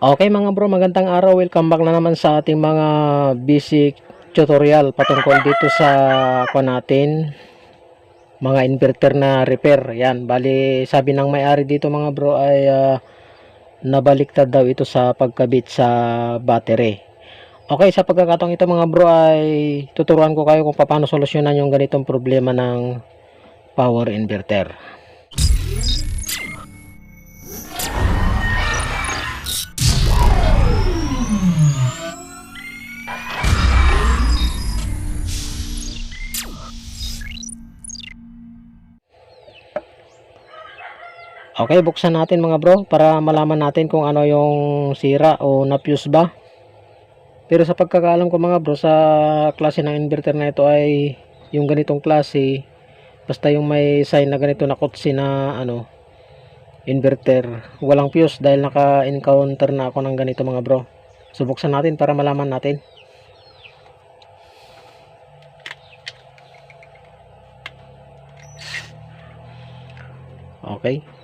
Okay mga bro, magandang araw. Welcome back na naman sa ating mga basic tutorial patungkol dito sa ko natin mga inverter na repair. Yan, bali sabi ng may-ari dito mga bro ay ah, nabaliktad daw ito sa pagkabit sa battery. Okay, sa pagkakataong ito mga bro ay tuturuan ko kayo kung paano solusyonan yung ganitong problema ng power inverter. Okay, buksan natin mga bro para malaman natin kung ano yung sira o na-fuse ba. Pero sa pagkakaalam ko mga bro, sa klase ng inverter na ito ay yung ganitong klase, basta yung may sign na ganito na kotse na ano, inverter, walang fuse dahil naka-encounter na ako ng ganito mga bro. So buksan natin para malaman natin. Okay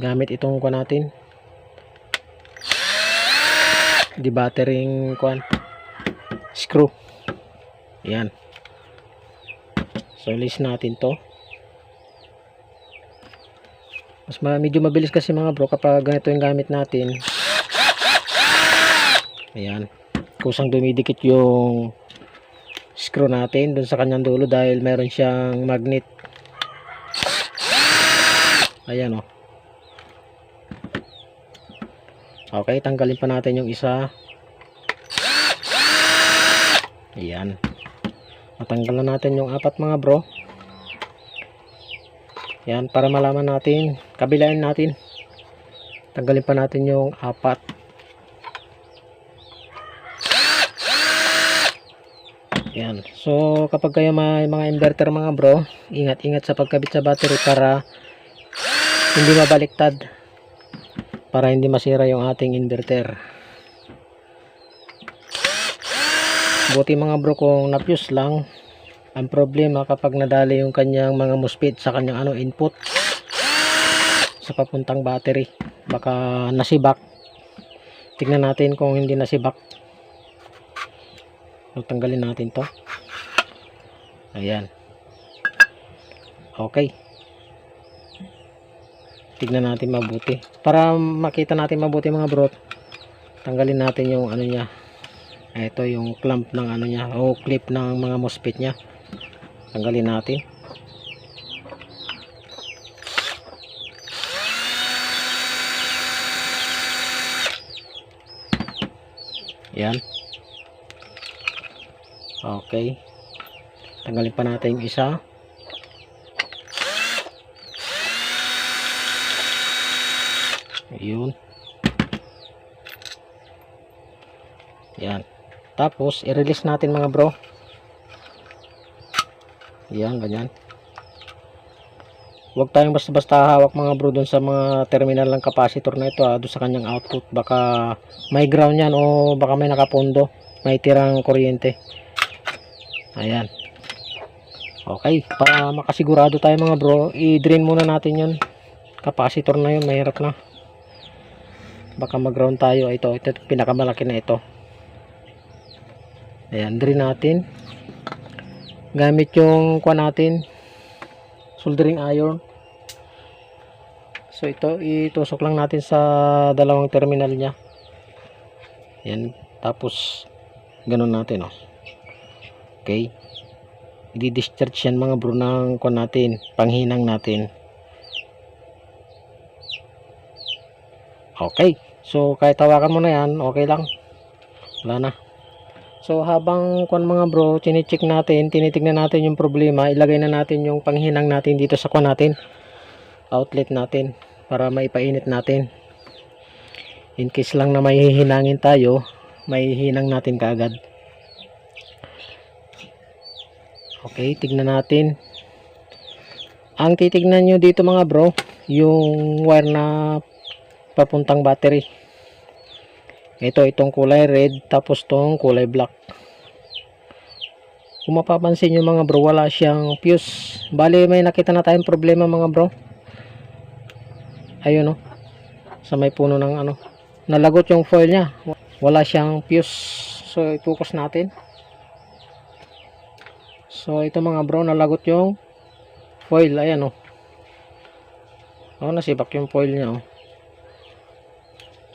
gamit itong kuan natin. Di battering kuan screw. Yan. So list natin to. Mas ma medyo mabilis kasi mga bro kapag ganito yung gamit natin. Ayan. Kusang dumidikit yung screw natin dun sa kanyang dulo dahil meron siyang magnet. Ayan oh Okay, tanggalin pa natin yung isa. Ayan. Matanggal na natin yung apat mga bro. Ayan, para malaman natin. Kabilain natin. Tanggalin pa natin yung apat. Ayan. So, kapag kayo may mga inverter mga bro, ingat-ingat sa pagkabit sa battery para hindi mabaliktad para hindi masira yung ating inverter. Buti mga bro kung na-fuse lang ang problema kapag nadali yung kanyang mga MOSFET sa kanyang ano input sa papuntang battery. Baka nasibak. Tignan natin kung hindi nasibak. So, tanggalin natin to. Ayan. Okay tignan natin mabuti. Para makita natin mabuti mga bro tanggalin natin yung ano niya. Ito yung clamp ng ano niya o clip ng mga MOSFET niya. Tanggalin natin. Yan. Okay. Tanggalin pa natin yung isa Ayun. Yan. Tapos, i-release natin mga bro. Yan, ganyan. Huwag tayong basta-basta hawak mga bro dun sa mga terminal ng capacitor na ito ha, dun sa kanyang output. Baka may ground yan o baka may nakapondo. May tirang kuryente. Ayan. Okay, para makasigurado tayo mga bro, i-drain muna natin yun. Capacitor na yun, mahirap na baka mag ground tayo. Ito ito pinakamalaki na ito. Ayan drain natin. Gamit yung kuha natin. Soldering iron. So ito itusok lang natin sa dalawang terminal nya ayan tapos ganun natin oh. okay. I-discharge yan mga bro ng kuha natin panghinang natin. Okay So, kahit tawakan mo na yan, okay lang. Wala na. So, habang kung mga bro, chinecheck natin, tinitignan natin yung problema, ilagay na natin yung panghinang natin dito sa kwan natin. Outlet natin. Para maipainit natin. In case lang na may hihinangin tayo, may hinang natin kaagad. Okay, tignan natin. Ang titignan nyo dito mga bro, yung wire na papuntang battery ito itong kulay red tapos tong kulay black kung mapapansin nyo mga bro wala siyang fuse bali may nakita na tayong problema mga bro ayun o sa may puno ng ano nalagot yung foil niya. Wala siyang fuse. So, i-focus natin. So, ito mga bro, nalagot yung foil. Ayan, oh. Oh, nasibak yung foil niya, oh.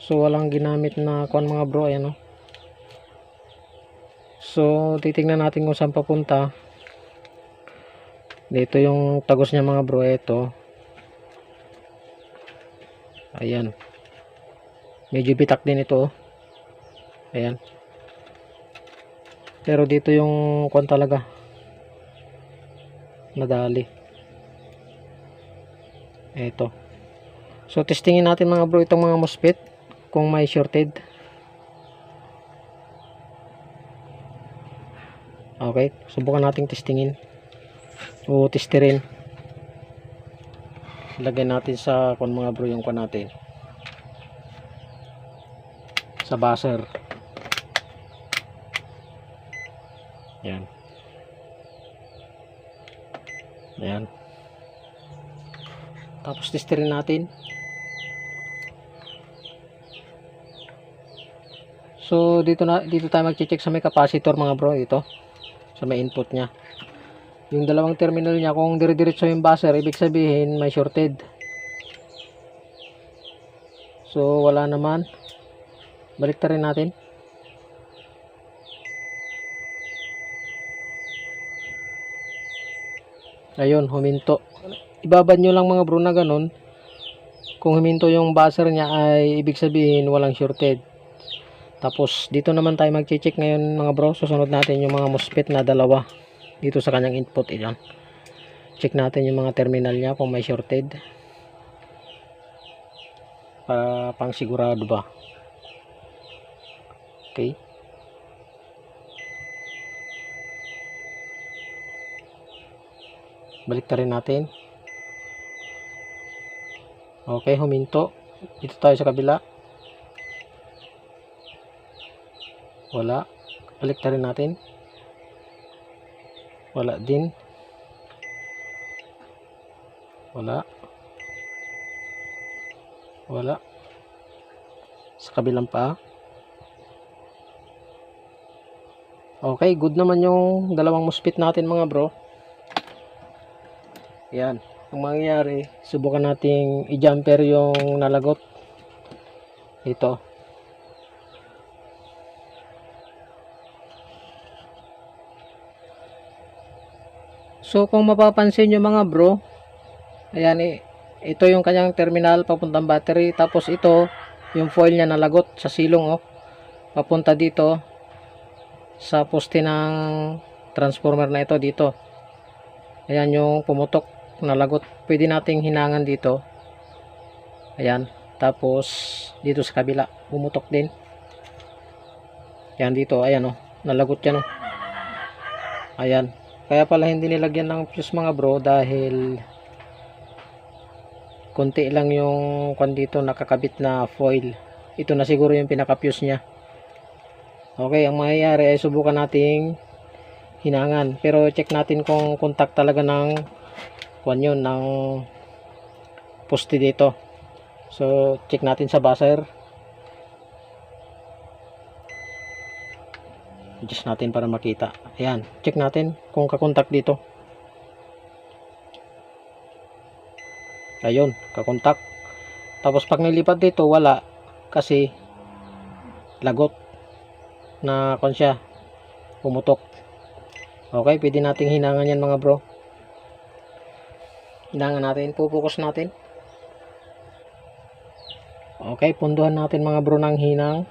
So, walang ginamit na kuan mga bro. Ayan, oh. So, titingnan natin kung saan papunta. Dito yung tagos niya mga bro. Ito. Ayan. Medyo bitak din ito. oh. Ayan. Pero dito yung kuan talaga. Nadali. Ito. So, testingin natin mga bro itong mga MOSFET kung may shorted. Okay, subukan nating testingin. O testerin. Lagyan natin sa kung mga bro yung kung natin. Sa buzzer. Yan. Ayan. Tapos testerin natin. So dito na dito tayo magche-check sa may capacitor mga bro ito sa may input niya. Yung dalawang terminal niya kung dire-diretso yung buzzer ibig sabihin may shorted. So wala naman. Balik rin natin. Ayun, huminto. Ibabad nyo lang mga bro na ganun. Kung huminto yung buzzer niya ay ibig sabihin walang shorted. Tapos dito naman tayo magche-check ngayon mga bro. Susunod natin yung mga MOSFET na dalawa dito sa kanyang input ilan. Check natin yung mga terminal niya kung may shorted. Para pang sigurado ba. Okay. Balik rin natin. Okay, huminto. Dito tayo sa kabila. Wala. Balik rin natin. Wala din. Wala. Wala. Sa kabilang pa. Okay, good naman yung dalawang MOSFET natin mga bro. Yan. Ang mangyayari, subukan nating i-jumper yung nalagot. Ito. So kung mapapansin nyo mga bro, ayan eh, ito yung kanyang terminal papuntang battery. Tapos ito, yung foil niya nalagot sa silong oh. Papunta dito sa poste ng transformer na ito dito. Ayan yung pumutok nalagot. Pwede nating hinangan dito. Ayan. Tapos dito sa kabila pumutok din. Ayan dito, ayan oh. Nalagot yan oh. Ayan. Kaya pala hindi nilagyan ng fuse mga bro dahil konti lang yung kwan dito nakakabit na foil. Ito na siguro yung pinaka-fuse niya. Okay, ang mangyayari ay subukan nating hinangan. Pero check natin kung contact talaga ng kwan yun, ng poste dito. So, check natin sa buzzer. Adjust natin para makita. Ayan, check natin kung kakontak dito. Ayun, kakontak. Tapos pag nilipat dito, wala. Kasi, lagot na kon siya pumutok okay pwede nating hinangan yan mga bro hinangan natin pupukus natin okay punduhan natin mga bro ng hinang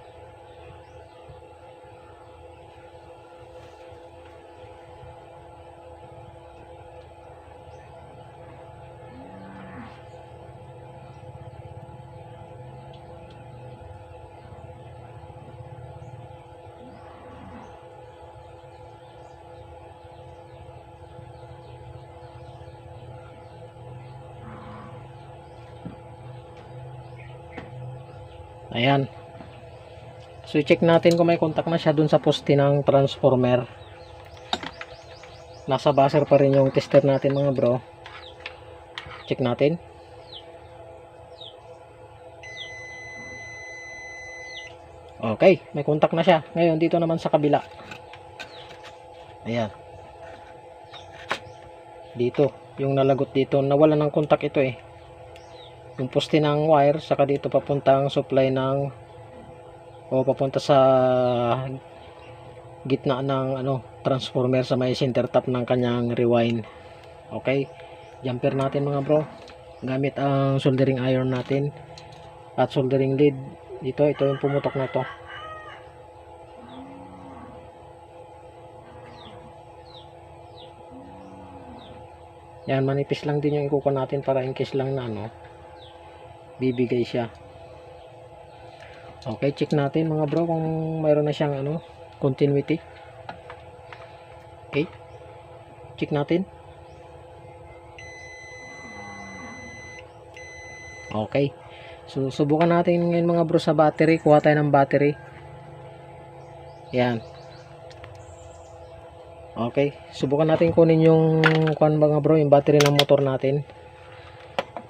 Ayan. So, check natin kung may contact na siya dun sa poste ng transformer. Nasa buzzer pa rin yung tester natin mga bro. Check natin. Okay, may contact na siya. Ngayon, dito naman sa kabila. Ayan. Dito, yung nalagot dito, nawala ng contact ito eh. Yung poste ng wire, saka dito papunta ang supply ng o papunta sa gitna ng ano, transformer sa may center tap ng kanyang rewind. Okay? Jumper natin mga bro. Gamit ang soldering iron natin at soldering lead. Dito, ito yung pumutok na to. Yan, manipis lang din yung ikuko natin para in case lang na ano, bibigay siya. Okay, check natin mga bro kung mayroon na siyang ano, continuity. Okay. Check natin. Okay. So, subukan natin ngayon mga bro sa battery. Kuha tayo ng battery. Yan. Okay. Subukan natin kunin yung kuan mga bro, yung battery ng motor natin.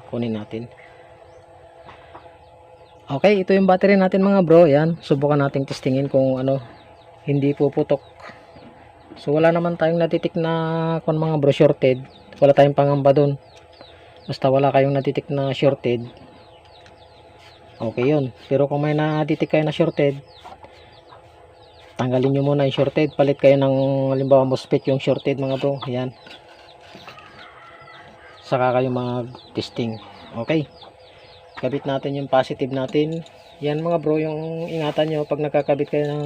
Kunin natin. Okay, ito yung battery natin mga bro. Yan. Subukan natin testingin kung ano hindi puputok. So wala naman tayong natitik na kung mga bro shorted. Wala tayong pangamba doon. Basta wala kayong natitik na shorted. Okay yun. Pero kung may natitik kayo na shorted, tanggalin nyo muna yung shorted. Palit kayo ng halimbawa MOSFET yung shorted mga bro. Ayan. Saka kayo mag-testing. Okay. Kabit natin yung positive natin. Yan mga bro, yung ingatan nyo pag nagkakabit kayo ng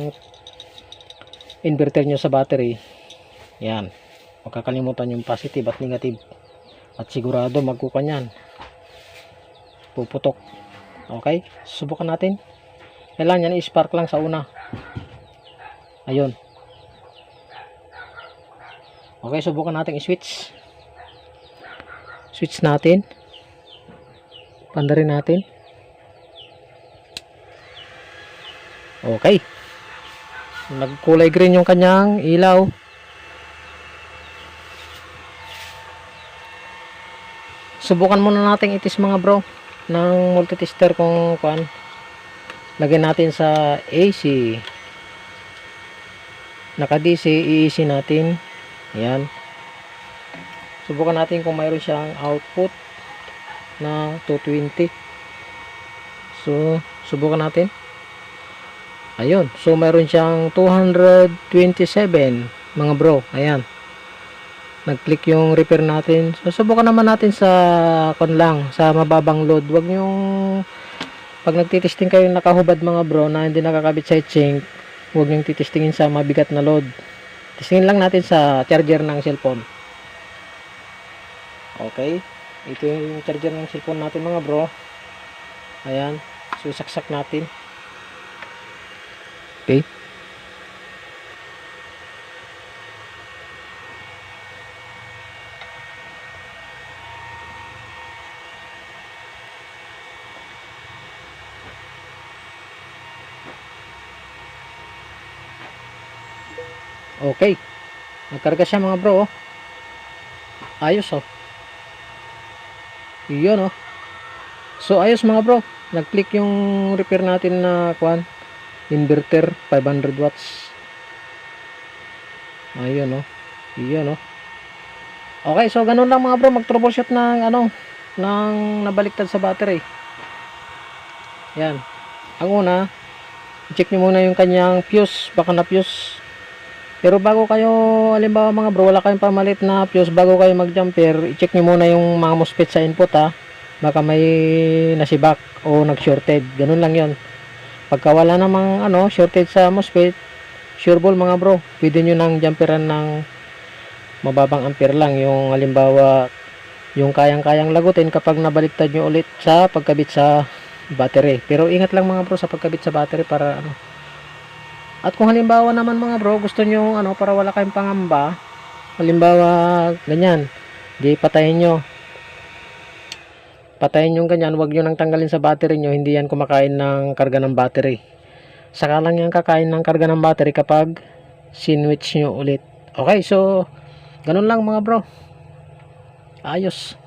inverter nyo sa battery. Yan. Huwag kakalimutan yung positive at negative. At sigurado magkukan yan. Puputok. Okay? Subukan natin. Kailangan yan i-spark lang sa una. Ayun. Okay, subukan natin i-switch. Switch natin. Pandarin natin. Okay. Nagkulay green yung kanyang ilaw. Subukan muna natin itis mga bro ng multitester kung kuan. Lagyan natin sa AC. Naka DC, i-AC natin. Ayan. Subukan natin kung mayroon siyang output na 220. So, subukan natin. Ayun. So, mayroon siyang 227 mga bro. Ayan. Nag-click yung repair natin. So, subukan naman natin sa kon lang, sa mababang load. Huwag yung pag nagtitesting kayo nakahubad mga bro na hindi nakakabit sa chain, huwag yung titestingin sa mabigat na load. Testingin lang natin sa charger ng cellphone. Okay. Ito yung charger ng cellphone natin mga bro. Ayan. So, saksak natin. Okay. Okay. Nagkarga siya mga bro. oh. Ayos oh. Yun oh. So ayos mga bro. Nag-click yung repair natin na kwan. Inverter 500 watts. Ayun oh. Yun oh. Okay, so ganun lang mga bro. Mag-troubleshoot ng ano, ng nabaliktad sa battery. Yan. Ang una, check nyo muna yung kanyang fuse. Baka na fuse. Pero bago kayo, halimbawa mga bro, wala kayong pamalit na fuse, bago kayo mag-jumper, i-check nyo muna yung mga MOSFET sa input ha. Baka may nasibak o nag-shorted. Ganun lang yon Pagka wala namang ano, shorted sa MOSFET, sure ball mga bro, pwede nyo nang jumperan ng mababang ampere lang. Yung halimbawa, yung kayang-kayang lagutin kapag nabaliktad nyo ulit sa pagkabit sa battery. Pero ingat lang mga bro sa pagkabit sa battery para ano, at kung halimbawa naman mga bro, gusto nyo ano, para wala kayong pangamba, halimbawa ganyan, di patayin nyo. Patayin yung ganyan, wag nyo nang tanggalin sa battery nyo, hindi yan kumakain ng karga ng battery. Saka lang yan kakain ng karga ng battery kapag sinwitch nyo ulit. Okay, so, ganun lang mga bro. Ayos.